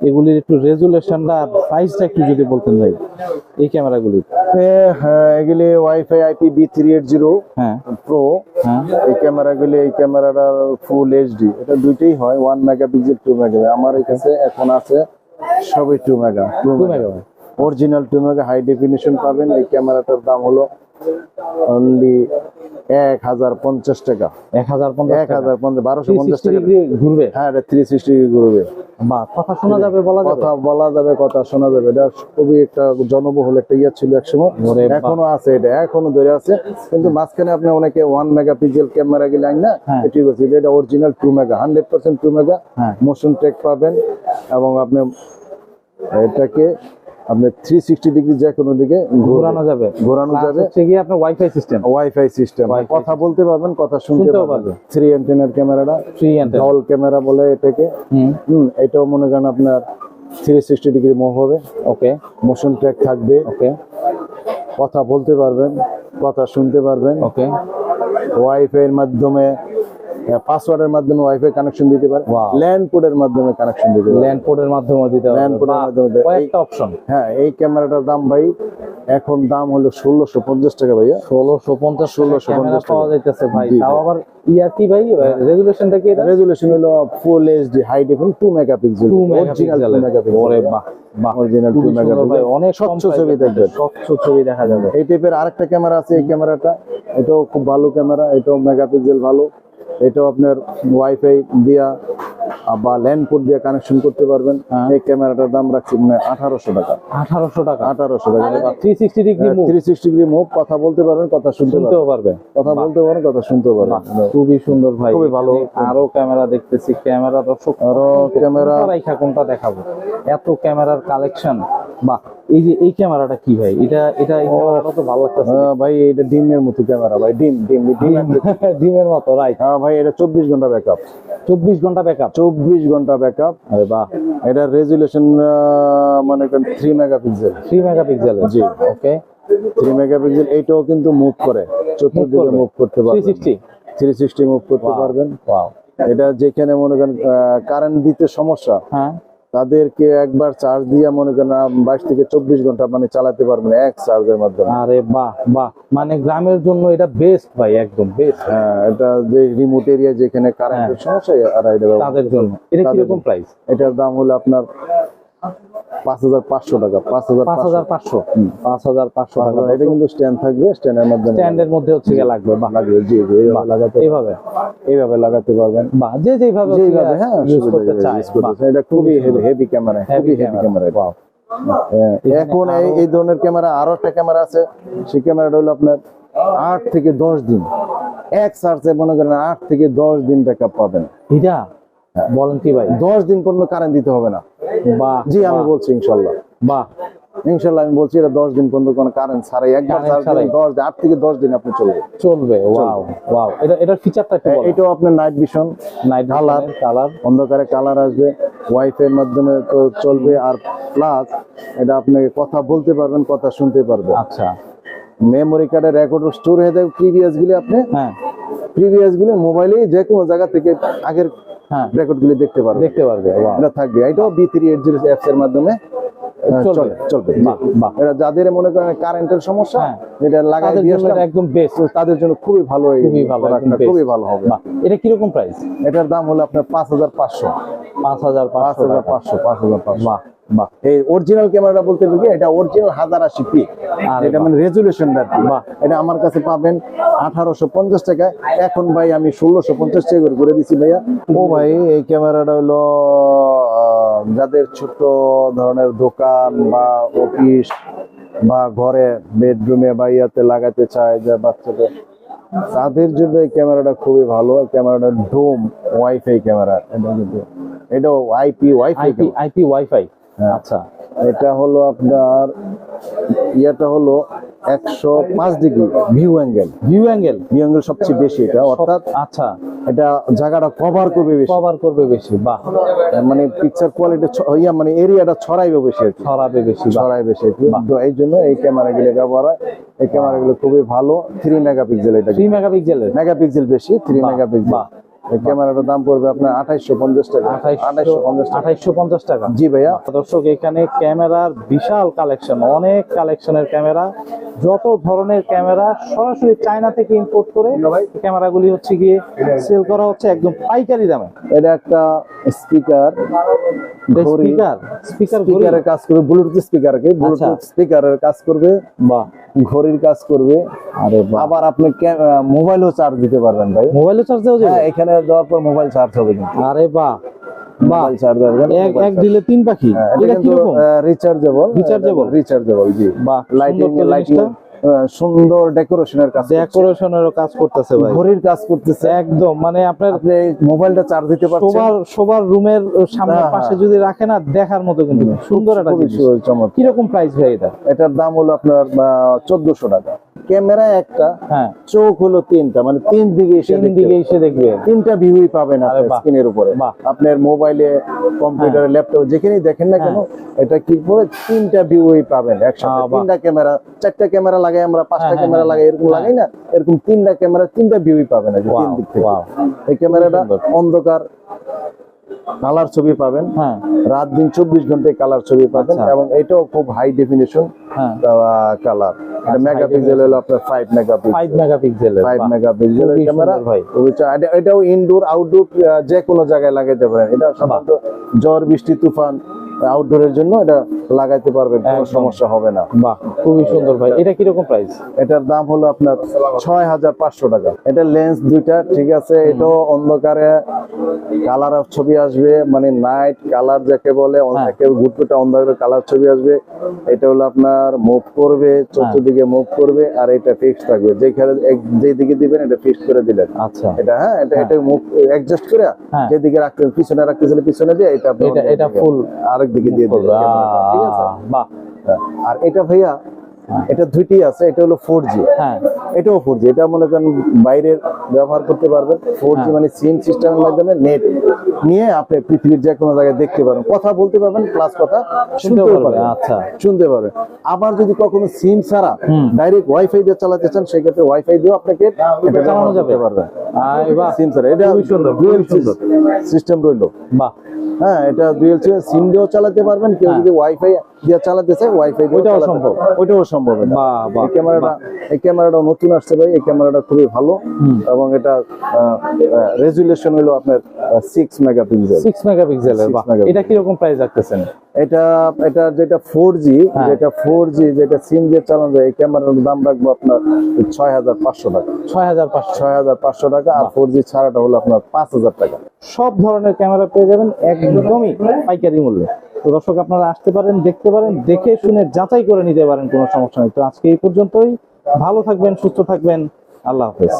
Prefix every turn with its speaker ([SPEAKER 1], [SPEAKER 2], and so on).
[SPEAKER 1] এগুলির একটু রেজুলেশনটা আর প্রাইসটা একটু যদি বলতেন ভাই এই ক্যামেরাগুলির
[SPEAKER 2] হ্যাঁ এগুলি WiFi IP B three eight zero
[SPEAKER 1] হ্যাঁ।
[SPEAKER 2] প্রো
[SPEAKER 1] হ্যাঁ।
[SPEAKER 2] এই ক্যামেরাগুলি এই ক্যামেরাটা ফুল এইচডি এটা দুইটাই হয় ওয়ান মেগাপিক্সেল টু মেগা আমার কাছে এখন আছে সবই two mega two mega original two mega high definition পাবেন। এই ক্যামেরাটার দাম হলো অনলি এক হাজার পঞ্চাশ টাকা।
[SPEAKER 1] এক হাজার পঞ্চাশ
[SPEAKER 2] এক হাজার পঞ্চাশ বারোশো পঞ্চাশ টাকা।
[SPEAKER 1] ঘুরবে?
[SPEAKER 2] হ্যাঁ এটা থ্রি সিক্সটি ঘুরবে।
[SPEAKER 1] বা কথা শোনা যাবে বলা
[SPEAKER 2] কথা বলা যাবে কথা শোনা যাবে। এটা খুবই একটা জনবহুল একটা ইয়ে ছিল একসময়। এখনও আছে এটা এখনও ধরে আছে। কিন্তু মাঝখানে আপনি অনেকে ওয়ান মেগাপিক্সেল ক্যামেরা গেলে আইন না
[SPEAKER 1] হ্যাঁ।
[SPEAKER 2] এটি করছে। এটা original two mega hundred percent two mega motion track পাবেন। এবং আপনি এটাকে আপনি থ্রি সিক্সটি ডিগ্রি যে কোনো দিকে
[SPEAKER 1] ঘোরানো যাবে।
[SPEAKER 2] ঘোরানো যাবে।
[SPEAKER 1] হচ্ছে গিয়ে আপনার ওয়াইফাই সিস্টেম
[SPEAKER 2] ওয়াইফাই সিস্টেম কথা বলতে পারবেন কথা শুনতে পারবেন। থ্রি অ্যান্টেনার ক্যামেরাটা
[SPEAKER 1] থ্রি অ্যান্টেনা
[SPEAKER 2] ডল ক্যামেরা বলে এটাকে।
[SPEAKER 1] হুম।
[SPEAKER 2] এটাও মনে করেন আপনার থ্রি সিক্সটি ডিগ্রি মুভ হবে।
[SPEAKER 1] ওকে
[SPEAKER 2] মোশন ট্র্যাক থাকবে।
[SPEAKER 1] ওকে
[SPEAKER 2] কথা বলতে পারবেন কথা শুনতে পারবেন।
[SPEAKER 1] ওকে
[SPEAKER 2] ওয়াইফাই এর মাধ্যমে পাসওয়ার্ডের মাধ্যমে ওয়াইফাই কানেকশন দিতে
[SPEAKER 1] পারে।
[SPEAKER 2] ল্যান্ড কোডের মাধ্যমে কানেকশন দিতে পারেন
[SPEAKER 1] ল্যান্ড পোর্টের মাধ্যমে দিতে
[SPEAKER 2] port এর মাধ্যমে
[SPEAKER 1] কয়েকটা অপশন
[SPEAKER 2] হ্যাঁ এই ক্যামেরাটার দাম ভাই এখন দাম হলো ষোলোশো পঞ্চাশ টাকা ভাইয়া।
[SPEAKER 1] ষোলোশো পঞ্চাশ ষোলোশো
[SPEAKER 2] 1650
[SPEAKER 1] পাওয়া যাইতেছে ভাই। তাও। আবার ইয়ার কি ভাই রেজুলেশনটা কি
[SPEAKER 2] রেজুলেশন হলো full HD high definition two megapixel
[SPEAKER 1] two
[SPEAKER 2] original two
[SPEAKER 1] megapixel ওরে বাহ বাহ।
[SPEAKER 2] অরিজিনাল টু
[SPEAKER 1] ভাই
[SPEAKER 2] মেগাপিক্সেল
[SPEAKER 1] অনেক
[SPEAKER 2] স্বচ্ছ ছবি
[SPEAKER 1] price এ
[SPEAKER 2] দেখবেন।
[SPEAKER 1] স্বচ্ছ ছবি দেখা যাবে।
[SPEAKER 2] এই টাইপের আরেকটা ক্যামেরা আছে এই ক্যামেরাটা এটাও খুব ভালো ক্যামেরা এটাও মেগাপিক্সেল ভালো। এটাও আপনার ওয়াইফাই দিয়া বা ল্যান্ড পোর্ট দিয়ে কানেকশন করতে পারবেন।
[SPEAKER 1] হ্যাঁ।
[SPEAKER 2] এই ক্যামেরাটার দাম রাখছি মানে আঠারোশো টাকা।
[SPEAKER 1] আঠারোশো টাকা।
[SPEAKER 2] আঠারোশো টাকা।
[SPEAKER 1] Three sixty degree
[SPEAKER 2] three sixty degree move কথা বলতে পারবেন কথা শুনতে পারবেন।
[SPEAKER 1] শুনতেও পারবে
[SPEAKER 2] কথা বলতে পারবেন কথা শুনতে পারবেন।
[SPEAKER 1] খুবই সুন্দর ভাই।
[SPEAKER 2] খুবই ভালো।
[SPEAKER 1] আরও ক্যামেরা দেখতেছি ক্যামেরা দর্শক
[SPEAKER 2] আরও ক্যামেরা
[SPEAKER 1] কোনটা দেখাবো? এত ক্যামেরার কালেকশন বাহ। এই যে এই ক্যামেরাটা কি ভাই? এটা এটা তো ভালো লাগতেছে।
[SPEAKER 2] ভাই এটা ডিমের মতো ক্যামেরা ভাই ডিম ডিম ডিম
[SPEAKER 1] ডিমের মতো রাইট
[SPEAKER 2] হ্যাঁ ভাই এটা চব্বিশ ঘণ্টা ব্যাকআপ
[SPEAKER 1] চব্বিশ ঘণ্টা ব্যাকআপ
[SPEAKER 2] চব্বিশ ঘণ্টা ব্যাকআপ
[SPEAKER 1] আরে বাহ।
[SPEAKER 2] এটা রেজুলেশন মনে থ্রি মেগাপিক্সেল
[SPEAKER 1] থ্রি মেগাপিক্সেলের
[SPEAKER 2] জি।
[SPEAKER 1] ওকে
[SPEAKER 2] থ্রি মেগাপিক্সেল এইটাও কিন্তু মুভ করে। চতুর্দিকে। মুভ করতে
[SPEAKER 1] থ্রি
[SPEAKER 2] পারবেন
[SPEAKER 1] সিক্সটি
[SPEAKER 2] থ্রি সিক্সটি মুভ করতে পারবেন। এটা যেখানে মনে করেন কারেন্ট দিতে সমস্যা
[SPEAKER 1] হ্যাঁ।
[SPEAKER 2] তাদেরকে একবার চার্জ দিয়ে মনে করেন বাইশ থেকে চব্বিশ ঘণ্টা মানে চালাতে পারবেন এক চার্জের মাধ্যমে।
[SPEAKER 1] আরে বাহ বাহ। মানে গ্রামের জন্য এটা বেস্ট ভাই একদম বেস্ট
[SPEAKER 2] হ্যাঁ এটা যে রিমোট এরিয়া যেখানে কারেন্টের সমস্যা আর এটা
[SPEAKER 1] তাদের জন্য। এটা কীরকম প্রাইস
[SPEAKER 2] এটার দাম হলো আপনার পাঁচ হাজার পাঁচশো টাকা পাঁচ হাজার
[SPEAKER 1] পাঁচ হাজার পাঁচশো। পাঁচ হাজার পাঁচশো টাকা।
[SPEAKER 2] এটা কিন্তু স্ট্যান্ড থাকবে স্ট্যান্ডের মাধ্যমে
[SPEAKER 1] স্ট্যান্ডের মধ্যে হচ্ছে গিয়ে লাগবে
[SPEAKER 2] লাগবে জি জি লাগাতে
[SPEAKER 1] এইভাবে
[SPEAKER 2] এইভাবে লাগাতে পারবেন।
[SPEAKER 1] বাহ যে যেভাবে
[SPEAKER 2] যেইভাবে হ্যাঁ
[SPEAKER 1] ইউজ করতে
[SPEAKER 2] যাবে,
[SPEAKER 1] চায়
[SPEAKER 2] use করতে চায়। এটা খুবই heavy camera
[SPEAKER 1] heavy
[SPEAKER 2] heavy camera হ্যাঁ, এখন এই এই ধরনের ক্যামেরা আরও একটা ক্যামেরা আছে। সেই ক্যামেরাটা হলো আপনার আট থেকে দশ দিন। এক চার্জে মনে করেন আট থেকে দশ দিন ব্যাকআপ পাবেন।
[SPEAKER 1] এটা? বলেন কি ভাই?
[SPEAKER 2] দশ দিন পর্যন্ত কারেন্ট দিতে হবে না।
[SPEAKER 1] বাহ
[SPEAKER 2] জি আমি বলছি ইনশাল্লাহ।
[SPEAKER 1] বাহ।
[SPEAKER 2] ইনশাল্লাহ আমি বলছি এটা দশ দিন পর্যন্ত কোনো কারেন্ট ছাড়াই। একবার। দশ দিন আট থেকে দশ দিন আপনি চলবে।
[SPEAKER 1] চলবে ওয়াও ওয়াও এটা এটার ফিচারটা একটু
[SPEAKER 2] এটাও আপনার night vision
[SPEAKER 1] night
[SPEAKER 2] Colour।
[SPEAKER 1] Colour
[SPEAKER 2] অন্ধকারে কালার আসবে ওয়াইফাই এর মাধ্যমে তো চলবে আর প্লাস এটা আপনি কথা বলতে পারবেন কথা শুনতে পারবেন।
[SPEAKER 1] আচ্ছা।
[SPEAKER 2] মেমোরি কার্ডে রেকর্ড স্টোর হয়ে যাবে প্রিভিয়াস গুলি আপনি
[SPEAKER 1] হ্যাঁ।
[SPEAKER 2] প্রিভিয়াস গুলি মোবাইলে যে কোনো জায়গা থেকে আগের
[SPEAKER 1] হ্যাঁ।
[SPEAKER 2] রেকর্ড গুলি দেখতে পারবে।
[SPEAKER 1] দেখতে পারবে
[SPEAKER 2] এটা থাকবে। এটাও B three eight zero apps এর মাধ্যমে
[SPEAKER 1] চলবে।
[SPEAKER 2] চলবে। এটা যাদের মনে করেন কারেন্টের সমস্যা
[SPEAKER 1] হ্যাঁ।
[SPEAKER 2] এটা লাগাই দিয়ে
[SPEAKER 1] একদম বেস্ট
[SPEAKER 2] তাদের জন্য খুবই ভালো
[SPEAKER 1] খুবই ভালো।
[SPEAKER 2] খুবই ভালো হবে।
[SPEAKER 1] বাহ এটা কীরকম প্রাইস
[SPEAKER 2] এটার দাম হলো আপনার পাঁচ হাজার পাঁচশো।
[SPEAKER 1] পাঁচ হাজার
[SPEAKER 2] পাঁচ
[SPEAKER 1] পাঁচশো
[SPEAKER 2] হাজার পাঁচশো পাঁচ হাজার পাঁচশো। এই অরিজিনাল ক্যামেরাটা বলতে গেলে এটা অরিজিনাল হাজার আশি পি
[SPEAKER 1] আরে
[SPEAKER 2] এটা মানে। এটা আমার কাছে পাবেন আঠারোশো পঞ্চাশ টাকা। এখন ভাই আমি ষোলোশো পঞ্চাশ টাকা করে করে দিচ্ছি ভাইয়া। ও ভাই এই ক্যামেরাটা হলো যাদের ছোট ধরনের দোকান বা অফিস বা ঘরে বেডরুমে বা ইয়াতে লাগাতে চায় যে বাচ্চাদের তাদের জন্য এই ক্যামেরাটা খুবই ভালো। ক্যামেরাটা ডোম ওয়াইফাই ক্যামেরা এটা কিন্তু এটা আইপি ওয়াইফাই
[SPEAKER 1] আইপি ওয়াইফাই আচ্ছা।
[SPEAKER 2] এটা হলো আপনার ইয়েটা হলো একশো পাঁচ degree view angle
[SPEAKER 1] view angle
[SPEAKER 2] view angle সবচেয়ে বেশি এটা অর্থাৎ
[SPEAKER 1] আচ্ছা।
[SPEAKER 2] এটা জায়গাটা কভার করবে বেশি।
[SPEAKER 1] কভার করবে বেশি বাহ।
[SPEAKER 2] মানে পিকচার কোয়ালিটি ইয়া মানে এরিয়াটা ছড়াইবে বেশি
[SPEAKER 1] ছড়াবে বেশি
[SPEAKER 2] ছড়াই বেশি এই জন্য এই ক্যামেরাগুলো ব্যবহার হয়। এই ক্যামেরাগুলো খুবই ভালো। থ্রি মেগাপিক্সেল এটা।
[SPEAKER 1] থ্রি মেগাপিক্সেলের
[SPEAKER 2] মেগাপিক্সেল বেশি থ্রি মেগাপিক্সেল
[SPEAKER 1] বাহ।
[SPEAKER 2] এই ক্যামেরাটার দাম পড়বে আপনার আঠাইশশো পঞ্চাশ টাকা।
[SPEAKER 1] আঠাইশশো
[SPEAKER 2] পঞ্চাশ টাকা।
[SPEAKER 1] আঠাইশশো পঞ্চাশ টাকা।
[SPEAKER 2] জি ভাইয়া।
[SPEAKER 1] দর্শক এখানে ক্যামেরার বিশাল কালেকশন অনেক কালেকশনের ক্যামেরা। যত ধরনের ক্যামেরা সরাসরি চায়না থেকে ইম্পোর্ট করে ক্যামেরাগুলি হচ্ছে গিয়ে সেল করা হচ্ছে একদম পাইকারি দামে।
[SPEAKER 2] এটা একটা স্পিকার
[SPEAKER 1] স্পিকার স্পিকার
[SPEAKER 2] স্পিকারের কাজ করবে ব্লুটুথ স্পিকার কি। ব্লুটুথ স্পিকারের কাজ করবে
[SPEAKER 1] বাহ।
[SPEAKER 2] ঘড়ির কাজ করবে।
[SPEAKER 1] আরে
[SPEAKER 2] আবার আপনি মোবাইলও চার্জ দিতে পারবেন ভাই।
[SPEAKER 1] মোবাইলে চার্জ দেওয়া যাবে?
[SPEAKER 2] হ্যাঁ এখানে দেওয়ার পর মোবাইল চার্জ হবে কিন্তু।
[SPEAKER 1] আরে বাহ বাহ
[SPEAKER 2] মোবাইল চার্জ
[SPEAKER 1] এক এক দিলে তিন পাখি? এটা কীরকম?
[SPEAKER 2] Rechargeable
[SPEAKER 1] Rechargeable?
[SPEAKER 2] রিচার্জেবল জি।
[SPEAKER 1] বাহ
[SPEAKER 2] লাইটিং লাইটিং সুন্দর ডেকোরেশনের কাজ
[SPEAKER 1] ডেকোরেশনেরও কাজ করতেছে ভাই।
[SPEAKER 2] ঘড়ির কাজ করতেছে।
[SPEAKER 1] একদম মানে আপনার
[SPEAKER 2] মোবাইলটা চার্জ দিতে পারছেন।
[SPEAKER 1] সবার সবার রুমের সামনে
[SPEAKER 2] হ্যাঁ,
[SPEAKER 1] পাশে
[SPEAKER 2] হ্যাঁ।
[SPEAKER 1] যদি রাখে না দেখার মতো কিন্তু। সুন্দর একটা জিনিস। প্রাইস ভাই এটা?
[SPEAKER 2] এটার দাম হলো আপনার চোদ্দশো টাকা। ক্যামেরা একটা
[SPEAKER 1] হ্যাঁ।
[SPEAKER 2] চোখ হলো তিনটা মানে তিন দিকে এসে
[SPEAKER 1] তিন দিকে এসে দেখবে।
[SPEAKER 2] তিনটা ভিউই পাবেন আপনার স্ক্রিনের উপরে। আপনার মোবাইলে কম্পিউটারে ল্যাপটপ যেখানেই দেখেন না কেন এটা কি করে তিনটা ভিউই পাবেন? একসাথে তিনটা ক্যামেরা চারটা ক্যামেরা লাগাই আমরা পাঁচটা
[SPEAKER 1] হ্যাঁ,
[SPEAKER 2] ক্যামেরা
[SPEAKER 1] হ্যাঁ,
[SPEAKER 2] লাগাই এরকম
[SPEAKER 1] হ্যাঁ।
[SPEAKER 2] লাগাই না এরকম তিনটা ক্যামেরা তিনটা ভিউই পাবেন তিন দিক থেকে। এই ক্যামেরাটা অন্ধকার। কালার ছবি পাবেন।
[SPEAKER 1] হ্যাঁ।
[SPEAKER 2] রাত দিন চব্বিশ ঘন্টায় কালার ছবি পাবেন
[SPEAKER 1] আচ্ছা।
[SPEAKER 2] এবং এটাও খুব হাই ডেফিনেশন
[SPEAKER 1] হ্যাঁ।
[SPEAKER 2] কালার এটা মেগাপিক্সেল হলো আপনার five megapixel
[SPEAKER 1] five
[SPEAKER 2] five megapixel camera. এটাও ইনডোর আউটডোর যে কোনো জায়গায় লাগাইতে পারেন। এটা সাধারণত ঝড় বৃষ্টি তুফান আউটডোরের জন্য এটা লাগাইতে পারবেন কোনো সমস্যা হবে না।
[SPEAKER 1] বাহ খুবই সুন্দর ভাই। এটা কীরকম প্রাইস
[SPEAKER 2] এটার দাম হলো আপনার ছয় হাজার পাঁচশো টাকা। এটা লেন্স দুইটা ঠিক আছে? এটাও অন্ধকারে কালার ছবি আসবে মানে নাইট কালার যাকে বলে
[SPEAKER 1] হ্যাঁ।
[SPEAKER 2] কেউ ঘুরপেটা অন্ধকারে কালার ছবি আসবে। এটা হলো আপনার মুভ করবে চতুর্দিকে মুভ করবে আর এটা ফিক্স থাকবে। যেখানে এক- যেদিকে দিবেন এটা ফিক্স করে দিলেন
[SPEAKER 1] আচ্ছা।
[SPEAKER 2] এটা হ্যাঁ এটা এটা মুভ অ্যাডজাস্ট করে
[SPEAKER 1] হ্যাঁ।
[SPEAKER 2] যেদিকে রাখতেন পিছনে রাখতেছিলেন পিছনে দিয়ে এটা
[SPEAKER 1] এটা- এটা full-
[SPEAKER 2] আরেক দিকে দিয়ে ঠিক আছে?
[SPEAKER 1] বাহ।
[SPEAKER 2] হ্যাঁ। আর এটা ভাইয়া এটা দুইটি আছে এটা হলো ফোর জি
[SPEAKER 1] হ্যাঁ।
[SPEAKER 2] এটাও ফোর জি এটা মনে করেন বাইরের ব্যবহার করতে পারবেন। ফোর জি
[SPEAKER 1] হ্যাঁ।
[SPEAKER 2] মানে সিম সিস্টেমের মাধ্যমে নেট নিয়ে আপনি পৃথিবীর যে কোনো জায়গায় দেখতে পারেন কথা বলতে পারবেন প্লাস কথা শুনতে
[SPEAKER 1] পারবে,
[SPEAKER 2] পারবেন
[SPEAKER 1] আচ্ছা।
[SPEAKER 2] শুনতে পারবেন। আবার যদি কখনো সিম ছাড়া ডাইরেক্ট ওয়াইফাই দিয়ে চালাতে চান সেক্ষেত্রে ওয়াইফাই দিয়েও আপনাকে এটা
[SPEAKER 1] চালানো যাবে।
[SPEAKER 2] পারবেন। সিম ছাড়া এটা
[SPEAKER 1] খুবই সুন্দর,
[SPEAKER 2] ডুয়েল
[SPEAKER 1] সুন্দর।
[SPEAKER 2] সিস্টেম রইল।
[SPEAKER 1] বাহ।
[SPEAKER 2] হ্যাঁ এটা ডুয়েল সিম দিয়েও চালাতে পারবেন কেউ
[SPEAKER 1] হ্যাঁ।
[SPEAKER 2] যদি ওয়াইফাই দিয়ে চালাতে চায় ওয়াইফাই
[SPEAKER 1] ওইটাও সম্ভব।
[SPEAKER 2] ওইটাও সম্ভব এই ক্যামেরাটা এই ক্যামেরাটা নতুন আসছে ভাই এই ক্যামেরাটা খুবই ভালো। এবং এটা রেজুলেশন হলো আপনার সিক্স মেগাপিক্সেল
[SPEAKER 1] সিক্স মেগাপিক্সেলের। এটা কীরকম প্রাইস রাখতেছেন?
[SPEAKER 2] এটা এটা যেটা ফোর জি
[SPEAKER 1] হ্যাঁ।
[SPEAKER 2] যেটা ফোর জি যেটা সিম দিয়ে চালানো যায় এই ক্যামেরার দাম রাখব আপনার ছয় হাজার পাঁচশো টাকা।
[SPEAKER 1] ছয় হাজার পাঁচশো।
[SPEAKER 2] ছয় হাজার পাঁচশো টাকা আর ফোর জি ছাড়াটা হলো আপনার পাঁচ হাজার টাকা।
[SPEAKER 1] সব ধরনের ক্যামেরা পেয়ে যাবেন একদমই পাইকারি মূল্যে। তো দর্শক আপনারা আসতে পারেন দেখতে পারেন দেখে শুনে যাচাই করে নিতে পারেন কোনো সমস্যা নেই। তো আজকে এই পর্যন্তই। ভালো থাকবেন সুস্থ থাকবেন। আল্লাহ হাফেজ।